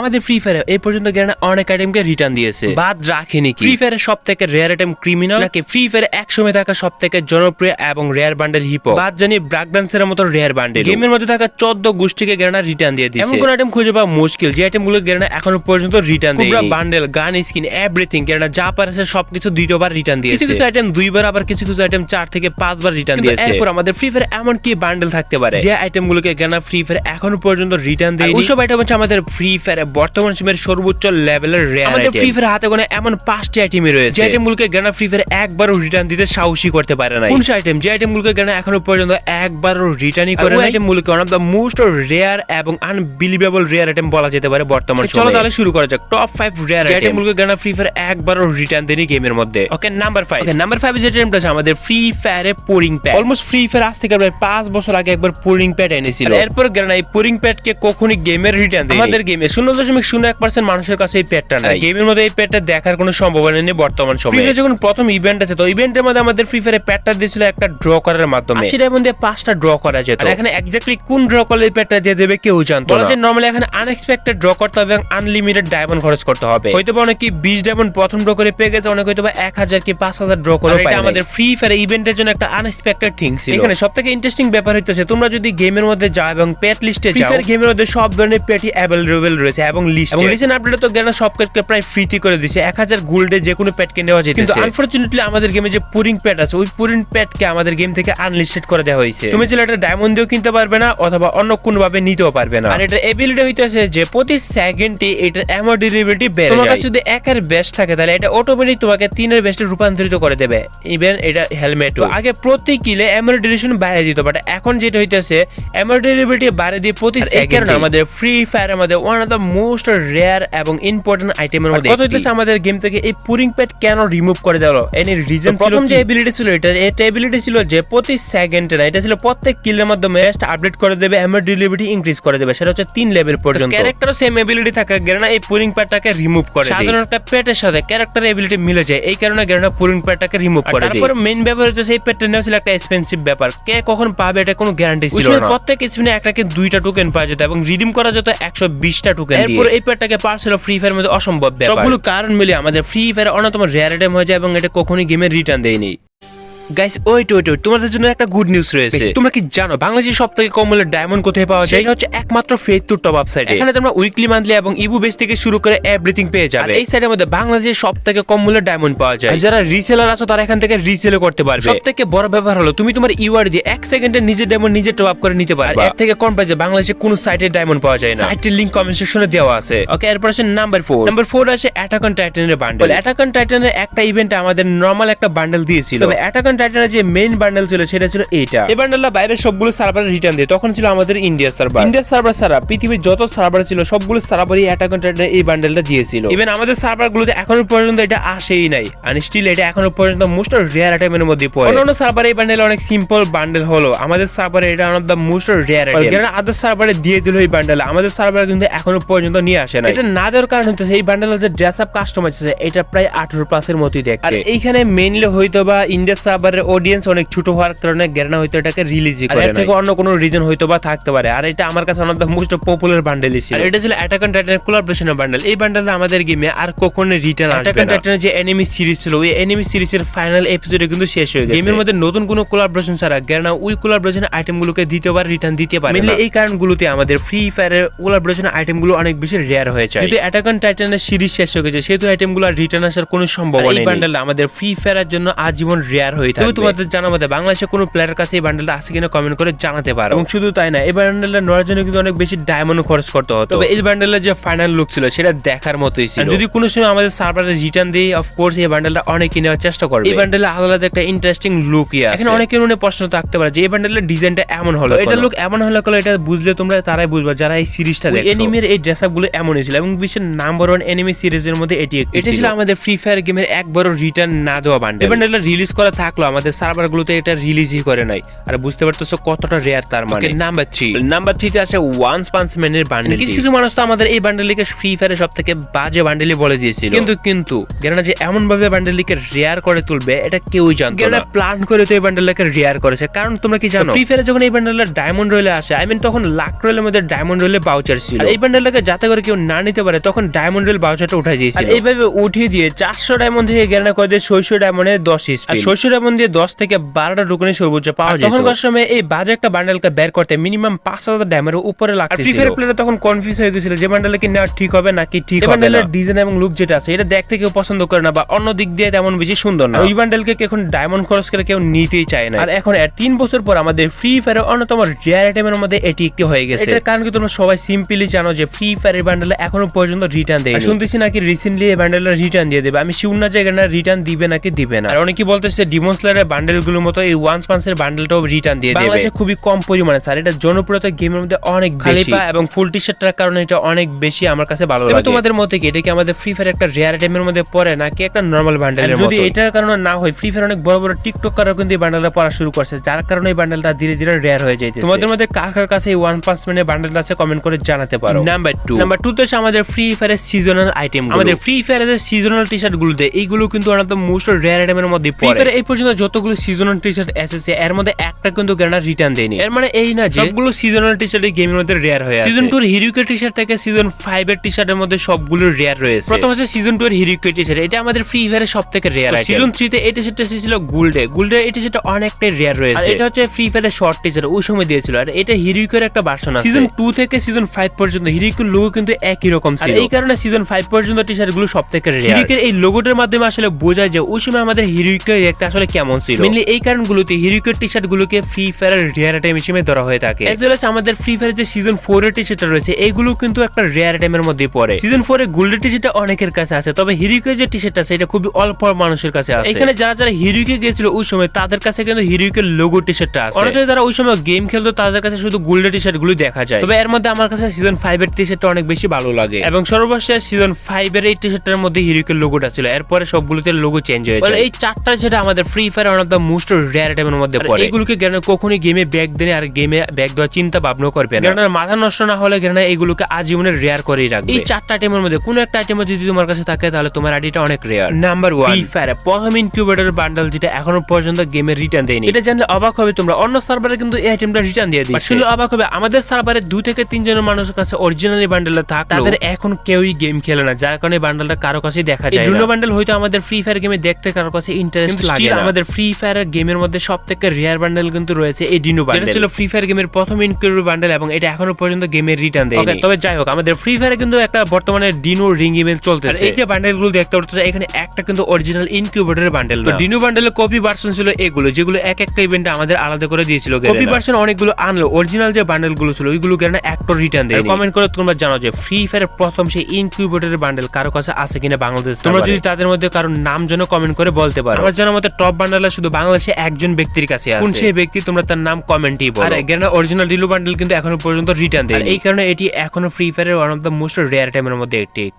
আমাদের free fire এই পর্যন্ত গেরানা অনেক আইটেমকে রিটার্ন দিয়েছে। বাদ রাখেনি ফ্রি ফায়ারের সব থেকে রেয়ার আইটেম ক্রিমিনাল নাকি ফ্রি ফায়ার একসময় থাকা সব থেকে জনপ্রিয় এবং রেয়ার বান্ডেল হিপ বাদ জানি ব্রাক ডান্সের মতো রেয়ার বান্ডেল গেমের মধ্যে থাকা চোদ্দ গোষ্ঠীকে গেরানা রিটার্ন দিয়ে দিয়েছে। এমন কোন আইটেম খুঁজে পাওয়া মুশকিল। যে আইটেমগুলো গেরানা এখনও পর্যন্ত রিটার্ন দেয় বান্ডেল গান স্কিন এভরিথিং গেরানা যা পারেছে সবকিছু দুইবার রিটার্ন দিয়েছে। কিছু কিছু আইটেম দুইবার আবার কিছু কিছু আইটেম চার থেকে পাঁচবার রিটার্ন দিয়েছে। এরপর আমাদের ফ্রি ফায়ার এমন কি বান্ডেল থাকতে পারে? যে আইটেম গুলোকে গেরানা ফ্রি ফায়ার এখনও পর্যন্ত রিটার্ন দেয় ওইসব আইটেম হচ্ছে আমাদের ফ্রি ফায়ার বর্তমান সময়ের সর্বোচ্চ লেভেলের রেয়ার আমাদের ফ্রি ফায়ার হাতে গোনা এমন পাঁচটি আইটেমই রয়েছে। যে আইটেমগুলোকে গেনা ফ্রি ফায়ার একবারও রিটার্ন দিতে সাহসী করতে পারে না কোন আইটেম যে আইটেমগুলোকে গেনা এখনও পর্যন্ত একবারও রিটার্নই করে না আইটেমগুলোকে one of the most rare এবং আনবিলিভেবল রেয়ার আইটেম বলা যেতে পারে বর্তমান সময়ে। চলো তাহলে শুরু করা যাক। টপ 5 রেয়ার আইটেমগুলোকে গেনা ফ্রি ফায়ার একবারও রিটার্ন দেনি গেমের মধ্যে। ওকে নাম্বার 5 ওকে নাম্বার 5 যে আইটেমটা আছে আমাদের ফ্রি ফায়ারে পোরিং প্যাড অলমোস্ট ফ্রি ফায়ার আজ থেকে প্রায় 5 বছর আগে একবার পোরিং প্যাড এনেছিল। এরপর গেনা এই পোরিং প্যাডকে কখনই গেমের রিটার্ন দেয় আমাদের গেমে শূন্য দশমিক শূন্য এক পার্সেন্ট মানুষের কাছে এই প্যাডটা নাই। গেমের মধ্যে এই প্যাডটা দেখার কোনো সম্ভাবনা নেই বর্তমান সময়ে। যখন প্রথম ইভেন্ট আছে তো ইভেন্টের মধ্যে আমাদের ফ্রি ফায়ারে প্যাডটা দিয়েছিল একটা ড্র করার মাধ্যমে। সেটার মধ্যে পাঁচটা ড্র করা যেত। এখানে এক্স্যাক্টলি কোন ড্র করলে এই প্যাডটা দিয়ে দেবে কেউ জানতো না। যে নরমালি এখানে আনএক্সপেক্টেড ড্র করতে হবে এবং আনলিমিটেড ডায়মন্ড খরচ করতে হবে। হয়তো বা অনেকে বিশ ডায়মন্ড প্রথম ড্র করে পেয়ে গেছে অনেক হয়তো বা এক হাজার কি পাঁচ হাজার ড্র করে এটা আমাদের ফ্রি ফায়ার ইভেন্টের জন্য একটা আনএক্সপেক্টেড থিং ছিল। এখানে সব থেকে ইন্টারেস্টিং ব্যাপার হইতেছে তোমরা যদি গেমের মধ্যে যাও এবং পেট লিস্টে যাও গেমের মধ্যে সব ধরনের পেটই অ্যাভেলেবল রয়েছে। এবং লিস্ট এবং রিসেন্ট আপডেটে তো গেনা সব পেটকে প্রায় ফ্রিতে করে দিছে। এক হাজার গোল্ডে যে কোনো পেটকে নেওয়া যেত কিন্তু আনফরচুনেটলি আমাদের গেমে যে পুরিং প্যাড আছে ওই পুরিং প্যাডকে আমাদের গেম থেকে আনলিস্টেড করে দেওয়া হয়েছে। তুমি চাইলে এটা ডায়মন্ড দিয়েও কিনতে পারবে না অথবা অন্য কোনো ভাবে নিতেও পারবে না। আর এটা এবিলিটি হইতেছে যে প্রতি সেকেন্ডে এটার অ্যামো ডেলিভারিটি বেড়ে তোমার কাছে যদি একের বেস্ট থাকে তাহলে এটা অটোমেটিক তোমাকে তিনের বেস্টে রূপান্তরিত করে দেবে। ইভেন এটা হেলমেট আগে প্রতি কিলে অ্যামো ডেলিভারি বাইরে দিত বাট এখন যেটা হইতেছে অ্যামো ডেলিভারিটি বাইরে দিয়ে প্রতি সেকেন্ড আমাদের ফ্রি ফায়ার আমাদের one of the most rare এবং ইম্পর্টেন্ট আইটেমের মধ্যে কথা হইতেছে আমাদের গেম থেকে এই পুরিং প্যাড কেন রিমুভ করে দিল এনি রিজন ছিল প্রথম যে এবিলিটি ছিল এটা এটা এবিলিটি ছিল যে প্রতি সেকেন্ডে না এটা ছিল প্রত্যেক কিলের মাধ্যমে বেস্ট আপডেট করে দেবে এমআর ডেলিভারি ইনক্রিজ করে দেবে। সেটা হচ্ছে তিন লেভেল পর্যন্ত। ক্যারেক্টারও সেম এবিলিটি থাকে গেরানা এই পুরিং প্যাডটাকে রিমুভ করে সাধারণ একটা প্যাডের সাথে ক্যারেক্টার এবিলিটি মিলে যায় এই কারণে গেরানা পুরিং প্যাডটাকে রিমুভ করে দেয়। তারপর মেইন ব্যাপার হচ্ছে সেই প্যাডটা নেওয়া ছিল একটা এক্সপেন্সিভ ব্যাপার। কে কখন পাবে এটা কোনো গ্যারান্টি ছিল না। প্রত্যেক স্পিনে একটাকে দুইটা টোকেন পাওয়া যেত এবং রিডিম করা যেত একশো বিশটা টোকেন এরপর এই প্যাডটাকে পার্সেল ফ্রি ফায়ার মধ্যে অসম্ভব ব্যাপার। সবগুলো কারণ মিলে আমাদের ফ্রি ফায়ার অন্যতম রেয়ার আইটেম হয়ে যায় এবং এটা কখনোই গেমের রিটার্ন দেয়নি। গাইস ওয়েট ওয়েট ওয়েট তোমাদের জন্য একটা গুড নিউজ রয়েছে। তোমরা কি জানো বাংলাদেশের সব থেকে কম মূল্যের ডায়মন্ড কোথায় পাওয়া যায়? এটা হচ্ছে একমাত্র ফেসটুর টপ আপ সাইটে এখানে তোমরা উইকলি মান্থলি এবং ইবু বেস থেকে শুরু করে এভরিথিং পেয়ে যাবে। এই সাইটের মধ্যে বাংলাদেশের সব থেকে কম মূল্যের ডায়মন্ড পাওয়া যায়। যারা রিসেলার আছো তারা এখান থেকে রিসেল করতে পারবে। সব থেকে বড় ব্যাপার হলো তুমি তোমার ইউআর দিয়ে এক সেকেন্ডে নিজের ডায়মন্ড নিজে টপ আপ করে নিতে পারবে। এর থেকে কম প্রাইসে বাংলাদেশে কোনো সাইটে ডায়মন্ড পাওয়া যায় না। সাইটের লিংক কমেন্ট সেকশনে দেওয়া আছে। ওকে এরপর আছে নাম্বার 4 নাম্বার 4 আছে অ্যাটাক অন টাইটানের বান্ডেল অ্যাটাক অন টাইটানের একটা ইভেন্টে আমাদের নরমাল একটা বান্ডেল দিয়েছিল। তবে অ্যাটাক অন টাইটানের যে মেইন বান্ডেল ছিল সেটা ছিল এইটা। এই বান্ডেলটা বাইরের সবগুলো সার্ভারে রিটার্ন দিয়ে তখন ছিল আমাদের ইন্ডিয়া সার্ভার ইন্ডিয়া সার্ভার ছাড়া পৃথিবীর যত সার্ভার ছিল সবগুলো সার্ভারই অ্যাটাক অন টাইটান এই বান্ডেলটা দিয়েছিল। ইভেন আমাদের সার্ভারগুলোতে এখনও পর্যন্ত এটা আসেই নাই আর স্টিল এটা এখনও পর্যন্ত মোস্ট রেয়ার আইটেমের মধ্যে পড়ে। অন্যান্য সার্ভারে এই বান্ডেল অনেক সিম্পল বান্ডেল হলো। আমাদের সার্ভারে এটা of the most rare item other সার্ভারে দিয়ে দিল এই বান্ডেল আমাদের সার্ভারে কিন্তু এখনও পর্যন্ত নিয়ে আসে না এটা না দেওয়ার কারণ হচ্ছে এই বান্ডেল যে ড্রেস আপ কাস্টমাইজ আছে এটা প্রায় আঠারো প্লাসের মতোই দেখতে। আর এইখানে মেইনলি হয়তো বা ইন্ডিয়া সার্ভারের অডিয়েন্স অনেক ছোট হওয়ার কারণে গেরানা হয়তো এটাকে রিলিজই করে এর থেকে অন্য কোনো রিজন হয়তো বা থাকতে পারে। আর এটা আমার কাছে of the most popular bundle ছিল। এটা ছিল অ্যাটাক অন টাইটান কোলাবরেশনের বান্ডেল এই বান্ডেলটা আমাদের গেমে আর কখনো রিটার্ন আসবে না। টাইটানের যে এনিমি সিরিজ ছিল ওই এনিমি সিরিজের ফাইনাল এপিসোডে কিন্তু শেষ হয়ে গেছে। গেমের মধ্যে নতুন কোনো কোলাবরেশন ছাড়া গেরানা ওই কোলাবরেশনের আইটেমগুলোকে দ্বিতীয়বার রিটার্ন দিতে পারে মেনলি এই কারণগুলোতে আমাদের ফ্রি ফায়ারের কোলাবরেশন আইটেমগুলো অনেক বেশি রেয়ার হয়ে যায়। যদি অ্যাটাক অন টাইটানের সিরিজ শেষ হয়ে গেছে সেহেতু আইটেমগুলো আর রিটার্ন আসার কোনো সম্ভাবনা নেই। এই বান্ডেল আমাদের ফ্রি ফায়ারের জন্য আজীবন রেয়ার হয়ে থাকে তোমাদের জানা মতে বাংলাদেশে কোনো প্লেয়ারের কাছে এই বান্ডেলটা আছে কিনা কমেন্ট করে জানাতে পারো। এবং শুধু তাই না এই বান্ডেলটা নেওয়ার জন্য কিন্তু অনেক বেশি ডায়মন্ড খরচ করতে হতো। তবে এই বান্ডেলের যে ফাইনাল লুক ছিল সেটা দেখার মতোই ছিল। যদি কোনো সময় আমাদের সার্ভারে রিটার্ন দিই অফকোর্স এই বান্ডেলটা অনেকে নেওয়ার চেষ্টা করবে। এই বান্ডেলে আলাদা একটা ইন্টারেস্টিং লুক আছে। এখানে অনেকের মনে প্রশ্ন থাকতে পারে যে এই বান্ডেলের ডিজাইনটা এমন হলো এটা লুক এমন হলো কলো এটা বুঝলে তোমরা তারাই বুঝবা যারা এই সিরিজটা দেখো এনিমির এই ড্রেসগুলো এমনই ছিল এবং বিশ্বের নাম্বার ওয়ান এনিমি সিরিজের মধ্যে এটি একটি এটা ছিল। আমাদের ফ্রি ফায়ার গেমের একবারও রিটার্ন না দেওয়া বান্ডেল এই বান্ডেলটা রিলিজ করা থাকল থাকল আমাদের সার্ভার গুলোতে এটা রিলিজই করে নাই। আর বুঝতে পারতেছো কতটা রেয়ার তার মানে। নাম্বার থ্রি নাম্বার থ্রিতে আছে ওয়ান পাঞ্চ ম্যানের বান্ডেল কিছু কিছু মানুষ তো আমাদের এই বান্ডেলটিকে ফ্রি ফায়ারের সব থেকে বাজে বান্ডেলই বলে দিয়েছিল। কিন্তু কিন্তু গেনা যে এমন ভাবে বান্ডেলটিকে রেয়ার করে তুলবে এটা কেউই জানতো না। প্ল্যান করে তো এই বান্ডেলটাকে রেয়ার করেছে। কারণ তোমরা কি জানো? ফ্রি ফায়ারে যখন এই বান্ডেলটা ডায়মন্ড রয়েলে আসে আই মিন তখন লাখ রয়েলের মধ্যে ডায়মন্ড রয়েলে বাউচার ছিল। এই বান্ডেলটাকে যাতে করে কেউ না নিতে পারে তখন ডায়মন্ড রয়েল বাউচারটা উঠাই দিয়েছিল। আর এইভাবে উঠিয়ে দিয়ে চারশো ডায়মন্ড থেকে গেনা করে দিয়ে ছয়শো ডায়মন্ডে দশ স্পিন আর ছয়শো ডায়মন্ড দিয়ে দশ থেকে বারোটা রুকনি সর্বোচ্চ পাওয়া যায় তখনকার সময় এই বাজে একটা বান্ডেলকে বের করতে মিনিমাম পাঁচ হাজার ডায়মন্ডের উপরে লাগছে ফ্রি ফায়ার প্লেয়ার তখন কনফিউজ হয়ে গেছিল যে বান্ডেল কি নেওয়া ঠিক হবে নাকি ঠিক হবে বান্ডেলের ডিজাইন এবং লুক যেটা আছে এটা দেখতে কেউ পছন্দ করে না বা অন্য দিক দিয়ে তেমন বেশি সুন্দর না। ওই বান্ডেলকে এখন ডায়মন্ড খরচ করে কেউ নিতেই চায় না। আর এখন এর তিন বছর পর আমাদের ফ্রি ফায়ারের অন্যতম রেয়ার আইটেমের মধ্যে এটি একটি হয়ে গেছে। এটার কারণ কি তোমরা সবাই সিম্পলি জানো যে ফ্রি ফায়ারের বান্ডেল এখনও পর্যন্ত রিটার্ন দেয় শুনতেছি নাকি রিসেন্টলি এই বান্ডেলটা রিটার্ন দিয়ে দেবে। আমি শিউর না যে এখানে রিটার্ন দিবে নাকি দিবে না। আর অনেকে বলতেছে ডিমন স্লেয়ারের বান্ডেলগুলোর মতো এই ওয়ান পান্সের বান্ডেলটাও রিটার্ন দিয়ে দেবে। বাংলাদেশে খুবই কম পরিমাণে স্যার এটা জনপ্রিয়তা গেমের মধ্যে অনেক বেশি। এবং ফুল টি শার্টটার কারণে এটা অনেক বেশি আমার কাছে ভালো লাগে। তোমাদের মতে কি? এটা কি আমাদের ফ্রি ফায়ার একটা রেয়ার আইটেমের মধ্যে পড়ে নাকি একটা নরমাল বান্ডেলের যদি এটার কারণে না হয় ফ্রি ফায়ার অনেক বড় বড় টিকটক কারও কিন্তু এই বান্ডেলটা পড়া শুরু করছে যার কারণে এই বান্ডেলটা ধীরে ধীরে রেয়ার হয়ে যাইতেছে। তোমাদের মধ্যে কার কার কাছে এই ওয়ান পাঁচ মিনিট বান্ডেল আছে কমেন্ট করে জানাতে পারো। নাম্বার টু নাম্বার টু তো আমাদের ফ্রি ফায়ারের সিজনাল আইটেম আমাদের ফ্রি ফায়ারের সিজনাল টি শার্ট গুলোতে এইগুলো কিন্তু দ্য মোস্ট রেয়ার আইটেমের মধ্যে পড়ে। ফ্রি এই পর্যন্ত যতগুলো সিজনাল টি শার্ট এসেছে এর মধ্যে একটা কিন্তু গ্যানা রিটার্ন দেয়নি। এর মানে এই না যে সবগুলো সিজনাল টি শার্ট গেমের মধ্যে রেয়ার হয়ে সিজন টু এর হিরুকে টি শার্ট থেকে সিজন ফাইভ এর টি শার্টের মধ্যে সবগুলো রেয়ার রয়েছে। প্রথম হচ্ছে সিজন টু এর হিরুকে টি শার্ট এটা আমাদের ফ্রি ফায়ারের সব থেকে রেয়ার আছে সিজন থ্রি তে এই টি শার্টটা এসেছিল গোল্ডে গোল্ডে এই টি শার্টটা অনেকটাই রেয়ার রয়েছে। আর এটা হচ্ছে ফ্রি ফায়ারের শর্ট টি শার্ট ওই সময় দিয়েছিল। আর এটা হিরুকের একটা ভার্সন আছে। সিজন টু থেকে সিজন ফাইভ পর্যন্ত হিরুকের লোগো কিন্তু একই রকম ছিল। এই কারণে সিজন ফাইভ পর্যন্ত টি শার্টগুলো সব থেকে রেয়ার হিরুকের এই লোগোটার মাধ্যমে আসলে বোঝা যায় ওই সময় আমাদের হিরুকে দেখতে আসলে কেমন ছিল? মেনলি এই কারণগুলোতে হিরুকের টি শার্ট গুলোকে ফ্রি ফায়ারের রেয়ার আইটেম হিসেবে ধরা হয়ে থাকে। এজ ওয়েল আমাদের ফ্রি ফায়ার যে সিজন ফোর এর টি শার্ট রয়েছে এইগুলো কিন্তু একটা রেয়ার আইটেমের মধ্যে পড়ে। সিজন ফোর এর গোল্ডেন টি শার্টটা অনেকের কাছে আছে তবে হিরুকের যে টি শার্ট আছে এটা খুবই অল্প মানুষের কাছে আছে। এখানে যারা যারা হিরুকে গিয়েছিল ওই সময় তাদের কাছে কিন্তু হিরুকের লোগো টি শার্টটা আছে। অনেকে যারা ওই সময় গেম খেলতো তাদের কাছে শুধু গোল্ডেন টি শার্টগুলো দেখা যায়। তবে এর মধ্যে আমার কাছে সিজন ফাইভ এর টি শার্টটা অনেক বেশি ভালো লাগে। এবং সর্বশেষ সিজন ফাইভ এর এই টি শার্টের মধ্যে হিরুকের লোগোটা ছিল। এরপরে সবগুলোতে লোগো চেঞ্জ হয়েছে। এই চারটা যেটা আমাদের free fire one of the most rare আইটেমের মধ্যে পড়ে। এগুলোকে গেলে কখনোই গেমে ব্যাগ দেনে আর গেমে ব্যাগ দেওয়ার চিন্তা ভাবনা করবে না। গেরানার মাথা নষ্ট না হলে গেরানা এগুলোকে আজীবনের রেয়ার করেই রাখবে। এই চারটা আইটেমের মধ্যে কোনো একটা আইটেম যদি তোমার কাছে থাকে তাহলে তোমার আইডিটা অনেক rare number one free fire প্রথম ইনকিউবেটর বান্ডেল যেটা এখনও পর্যন্ত গেমে রিটার্ন দেয়নি। এটা জানলে অবাক হবে তোমরা। অন্য সার্ভারে কিন্তু এই আইটেমটা রিটার্ন দিয়ে দিচ্ছে শুনলে অবাক হবে আমাদের সার্ভারে দুই থেকে তিনজনের মানুষের কাছে অরিজিনালি বান্ডেলটা থাক তাদের এখন কেউই গেম খেলে না যার কারণে বান্ডেলটা কারও কাছে দেখা যায় বান্ডেল হয়তো আমাদের ফ্রি ফায়ার গেমে দেখতে কারও কাছে ইন্টারেস্ট লাগে না। আমাদের ফ্রি ফায়ার গেমের মধ্যে সব থেকে রেয়ার বান্ডেল কিন্তু রয়েছে এই ডিনো বান্ডেল ছিল ফ্রি ফায়ার গেমের প্রথম ইনকিউবেটর বান্ডেল এবং এটা এখনও পর্যন্ত গেমের রিটার্ন দেয় তবে যাই হোক আমাদের ফ্রি ফায়ারে কিন্তু একটা বর্তমানে ডিনো রিং ইমেল চলতেছে। এই যে বান্ডেলগুলো দেখতে পাচ্ছ এখানে একটা কিন্তু অরিজিনাল ইনকিউবেটরের বান্ডেল তো ডিনো বান্ডেলের কপি ভার্সন ছিল এগুলো যেগুলো এক একটা ইভেন্টে আমাদের আলাদা করে দিয়েছিল কপি ভার্সন অনেকগুলো আনলো অরিজিনাল যে বান্ডেলগুলো ছিল ওইগুলো কেন একটা রিটার্ন দেয় কমেন্ট করে তোমরা জানো যে ফ্রি ফায়ার প্রথম সেই ইনকিউবেটরের বান্ডেল কারও কাছে আছে কিনা বাংলাদেশ তোমরা যদি তাদের মধ্যে কারোর নাম যেন কমেন্ট করে বলতে পারো। আমার জানার মতে টপ বান্ডেল শুধু বাংলাদেশে একজন ব্যক্তির কাছে আছে। কোন সেই ব্যক্তি? তোমরা তার নাম কমেন্টই বলো। আর এখানে অরিজিনাল ডিলু বান্ডেল কিন্তু এখনও পর্যন্ত রিটার্ন দেয় এই কারণে এটি এখনও ফ্রি ফায়ারের one of the most rare টাইমের মধ্যে একটি একটি।